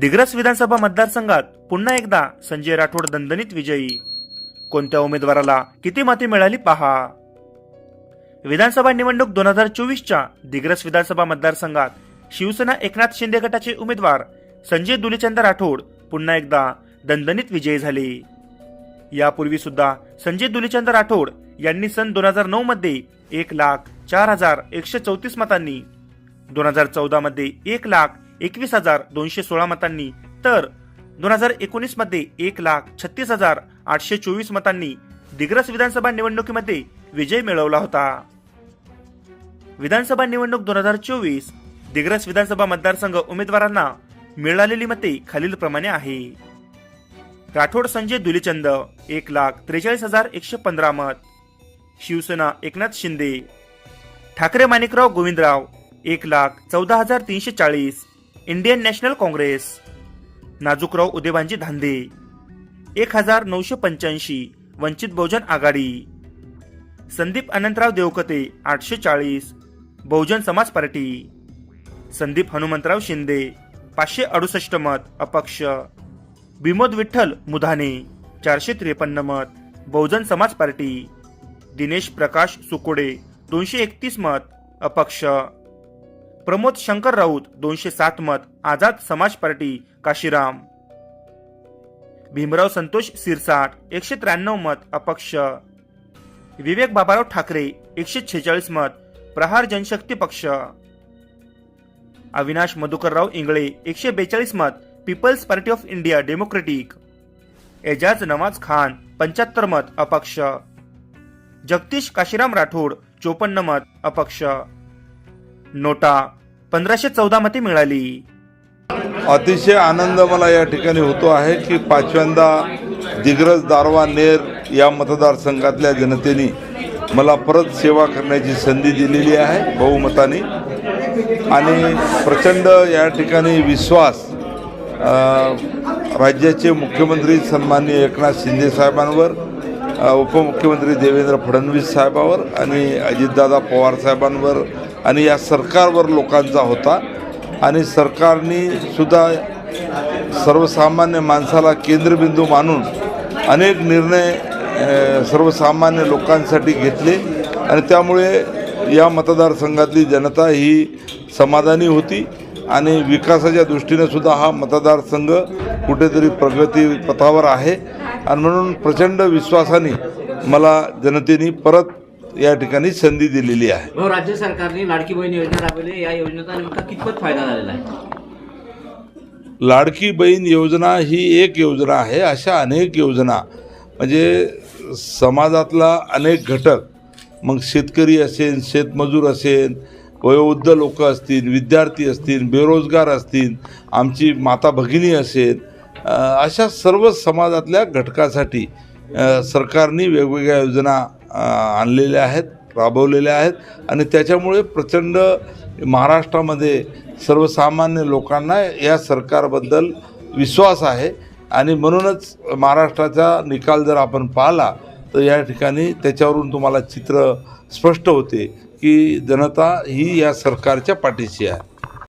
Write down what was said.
दिग्रस विधानसभा मतदारसंघात पुन्हा एकदा संजय राठोड दणदणीत विजयी. कोणत्या उमेदवाराला किती मते मिळाली पहा. विधानसभा निवडणूक दोन हजार चोवीसच्या दिग्रस विधानसभा मतदारसंघात शिवसेना एकनाथ शिंदे गटाचे उमेदवार संजय दुलीचंद राठोड पुन्हा एकदा दणदणीत विजयी झाले. यापूर्वी सुद्धा संजय दुलीचंद राठोड यांनी सन दोन हजार नऊ मध्ये एक लाख चार हजार एकशे चौतीस मतांनी दोन हजार चौदा मध्ये एक लाख एकवीस हजार दोनशे सोळा मतांनी. तर दोन हजार एकोणीसमध्ये एक लाख छत्तीस हजार आठशे चोवीस मतांनी दिग्रस विधानसभा निवडणुकीमध्ये विजय मिळवला होता. विधानसभा निवडणूक दोन हजार चोवीस दिग्रस विधानसभा मतदारसंघ उमेदवारांना मिळालेली मते खालीलप्रमाणे आहे. राठोड संजय दुलीचंद एक लाख त्रेचाळीस हजार एकशे पंधरा मत. शिवसेना एकनाथ शिंदे. ठाकरे माणिकराव गोविंदराव एक लाख चौदा हजार तीनशे चाळीस. Indian National Congress. Najukrao Udaybhanji Dhande. एक हजार नऊशे पंच्याऐंशी वंचित बहुजन आघाडी. संदीप अनंतराव देवकते आठशे चाळीस बहुजन समाज पार्टी. संदीप हनुमंतराव शिंदे पाचशे अडुसष्ट मत अपक्ष. विमोद विठ्ठल मुधाने चारशे त्रेपन्न मत बहुजन समाज पार्टी. दिनेश प्रकाश सुकोडे दोनशे एकतीस मत अपक्ष. प्रमोद शंकर राऊत दोनशे सात मत आझाद समाज पार्टी काशीराम. भीमराव संतोष सिरसाट एकशे त्र्याण्णव मत अपक्ष. विवेक बाबाराव ठाकरे एकशे छेचाळीस मत प्रहार जनशक्ती पक्ष. अविनाश मधुकरराव इंगळे एकशे बेचाळीस मत Peoples Party of India Democratic. Ejaz Nawaz Khan पंच्याहत्तर मत अपक्ष. जगदीश काशीराम राठोड चोपन्न मत अपक्ष. नोटा पंधराशे चौदा मते मिळाली. अतिशय आनंद मला या ठिकाणी होतो आहे की पाचव्यांदा दिग्रज दारवा नेर या मतदारसंघातल्या जनतेने मला परत सेवा करण्याची संधी दिलेली आहे बहुमताने. आणि प्रचंड या ठिकाणी विश्वास राज्याचे मुख्यमंत्री सन्माननीय एकनाथ शिंदे साहेबांवर उपमुख्यमंत्री देवेंद्र फडणवीस साहेबावर आणि अजितदादा पवार साहेबांवर आणि या सरकारवर लोकांचा होता. आणि सरकारने सुद्धा सर्वसामान्य माणसाला केंद्रबिंदू मानून अनेक निर्णय सर्वसामान्य लोकांसाठी घेतले आणि त्यामुळे या मतदारसंघातली जनता ही समाधानी होती आणि विकासाच्या दृष्टीने सुद्धा हा मतदारसंघ कुठेतरी प्रगती पथावर आहे. आणि म्हणून प्रचंड विश्वासाने मला जनतेने परत या ठिकाणी संधी दिलेली आहे. भाऊ राज्य सरकारने लाडकी बहीण योजना राबवली. या योजनेचा नेमका कितपत फायदा झालेला आहे? लाडकी बहीण योजना ही एक योजना आहे. अशा अनेक योजना म्हणजे समाजातला अनेक घटक मग शेतकरी असेल शेतमजूर असेल वयोवृद्ध लोक असतील विद्यार्थी असतील बेरोजगार असतील आमची माता भगिनी असेल अशा सर्व समाजातल्या घटकासाठी सरकारने वेगवेगळ्या योजना आणलेल्या आहेत राबवलेल्या आहेत आणि त्याच्यामुळे प्रचंड महाराष्ट्रामध्ये सर्वसामान्य लोकांना या सरकारबद्दल विश्वास आहे आणि म्हणूनच महाराष्ट्राचा निकाल जर आपण पाहिला तर या ठिकाणी त्याच्यावरून तुम्हाला चित्र स्पष्ट होते की जनता ही या सरकारच्या पाठीशी आहे.